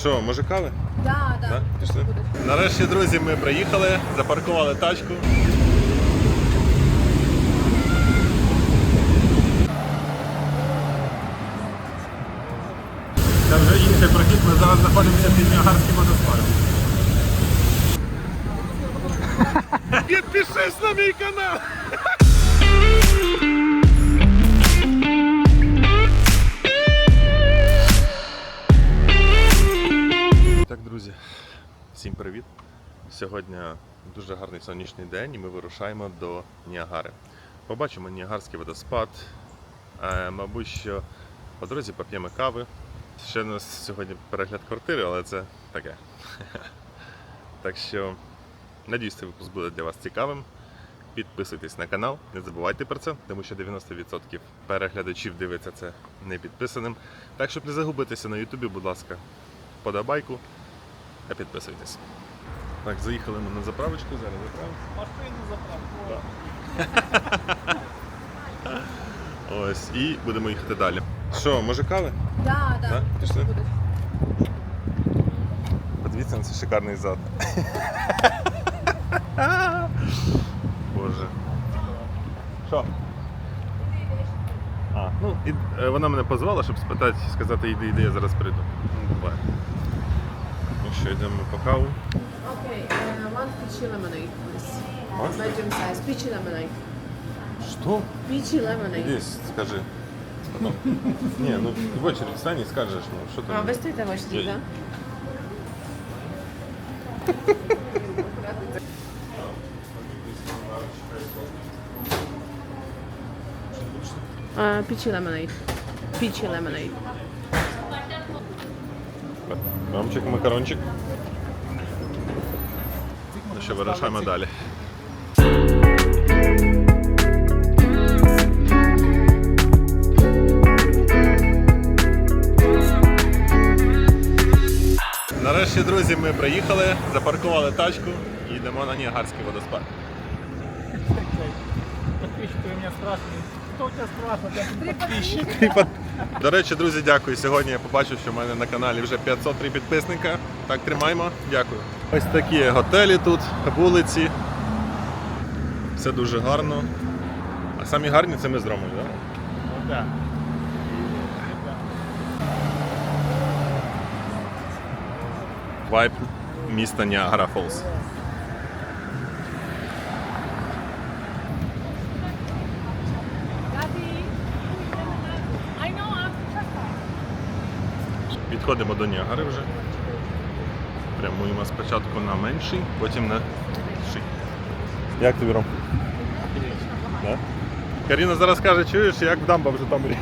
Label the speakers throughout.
Speaker 1: Що, може кави?
Speaker 2: Да, да.
Speaker 1: Да? Пішли? Нарешті, друзі, ми приїхали, запаркували тачку. Це вже інший прохід, ми зараз знаходимося під Ніагарським водоспадом. Підпишись на мій канал! Друзі, всім привіт! Сьогодні дуже гарний сонячний день і ми вирушаємо до Ніагари. Побачимо Ніагарський водоспад. Е, мабуть, що по дорозі поп'ємо кави. Ще у нас сьогодні перегляд квартири, але це таке. Так що, надіюсь, цей випуск буде для вас цікавим. Підписуйтесь на канал, не забувайте про це, тому що 90% переглядачів дивиться це не підписаним. Так, щоб не загубитися на Ютубі, будь ласка, подобайку та підписуйтесь. Так, заїхали ми на заправочку, зараз заправимо. Машину заправку. Ось, і будемо їхати далі. Що, може кави?
Speaker 2: Так,
Speaker 1: так. Пішли? Подивіться на цей шикарний зад. Боже. Що? А, ну, і, е, Вона мене позвала, щоб спитати, сказати, йди, іди, я зараз прийду. Ну. 7 pakału.
Speaker 2: Okay, uh, one peachy lemonade, please. Medium size, peachy lemonade.
Speaker 1: Что?
Speaker 2: Peachy lemonade.
Speaker 1: Здесь, скажи. Потом. Не, ну в очередь встань и скажешь, ну
Speaker 2: что ты. А
Speaker 1: вы
Speaker 2: стоите? Uh, peachy lemonade. Peachy lemonade.
Speaker 1: Ромчик, макарончик. Ну що, вирушаємо далі. Нарешті, друзі, ми приїхали, запаркували тачку і йдемо на Ніагарський водоспад.
Speaker 3: Подписчики у меня спрашивают, Я.
Speaker 1: До речі, друзі, дякую. Сьогодні я побачив, що в мене на каналі вже 503 підписника. Так, тримаємо. Дякую. Ось такі готелі тут, вулиці. Все дуже гарно. А самі гарні це ми з Ромою, так?
Speaker 3: Ну да.
Speaker 1: Міста Ніагара Фолз. Підходимо до Ніагари вже. Прямуємо спочатку на менший, потім на більший. Як тобі Ром? Да? Каріна зараз каже, чуєш, як дамба вже Житомирі.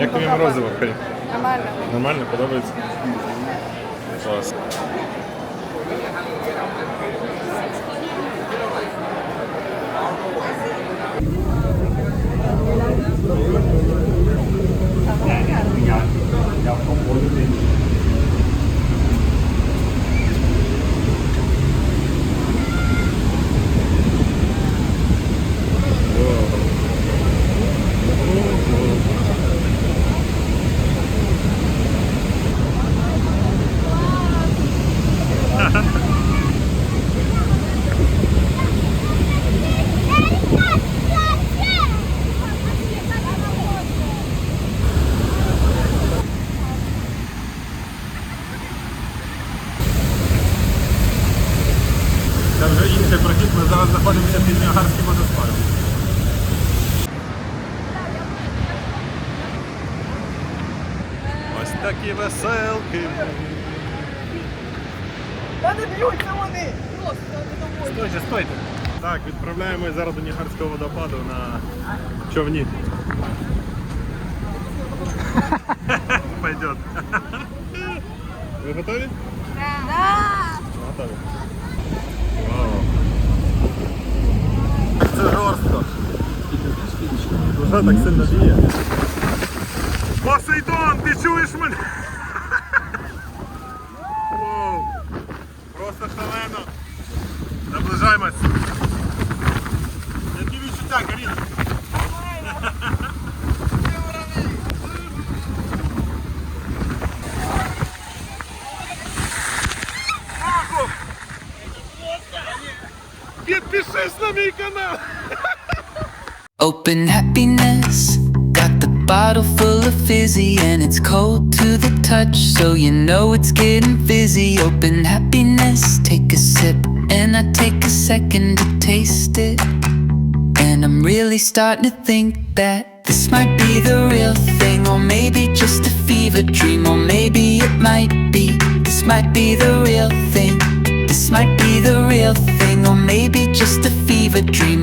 Speaker 1: Як тобі морозиво, Карі?
Speaker 2: Нормально.
Speaker 1: Нормально, подобається? Клас.
Speaker 3: Thank you. Зараз знаходимося під Ніагарським водоспадом.
Speaker 1: Ось такі веселки. вони!
Speaker 3: Стойте, стойте.
Speaker 1: Так, відправляємось зараз до Нігарського водопаду на човні. Пойдет. Ви готові? Да. Готові. Вже так сильно б'є. Посейдон, ти чуєш мене? Воу. Просто шалено. Наближаємось. Які відчуття, Каріна? Підпишись на мій канал!
Speaker 4: Open happiness. Got the bottle full of fizzy and it's cold to the touch, so you know it's getting fizzy. Open happiness. Take a sip and I take a second to taste it. And I'm really starting to think that this might be the real thing, or maybe just a fever dream, or maybe it might be. This might be the real thing. This might be the real thing, or maybe just a fever dream,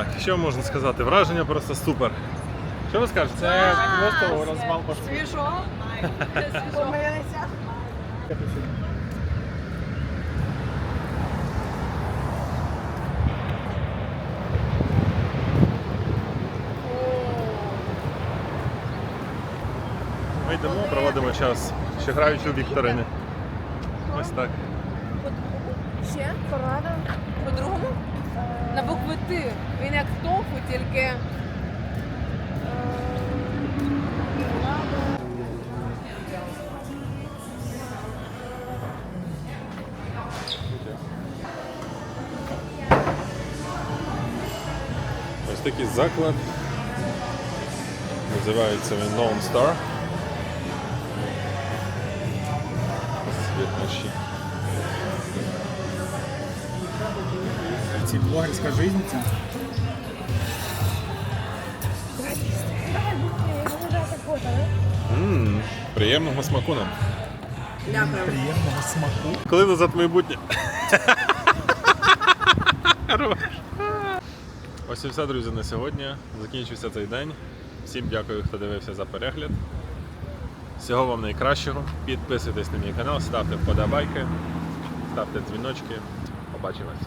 Speaker 1: Так, що можна сказати? Враження просто супер. Що ви скажете?
Speaker 3: Це просто розвал по
Speaker 2: Свіжо. Помилися.
Speaker 1: Ми йдемо, проводимо час, ще граючи у вікторини. Ось так.
Speaker 2: Ще порада. По-другому? На букву Т. Він як тофу, тільки. е,
Speaker 1: Ось такий заклад. Називається він Lone Star. Світ ночі.
Speaker 3: Ці блогерська жизниця.
Speaker 1: Ммм, приємного смаку нам.
Speaker 3: Приємного смаку.
Speaker 1: Коли назад майбутнє? Ось і все, друзі, на сьогодні. Закінчився цей день. Всім дякую, хто дивився за перегляд. Всього вам найкращого. Підписуйтесь на мій канал, ставте вподобайки, ставте дзвіночки. Побачимось.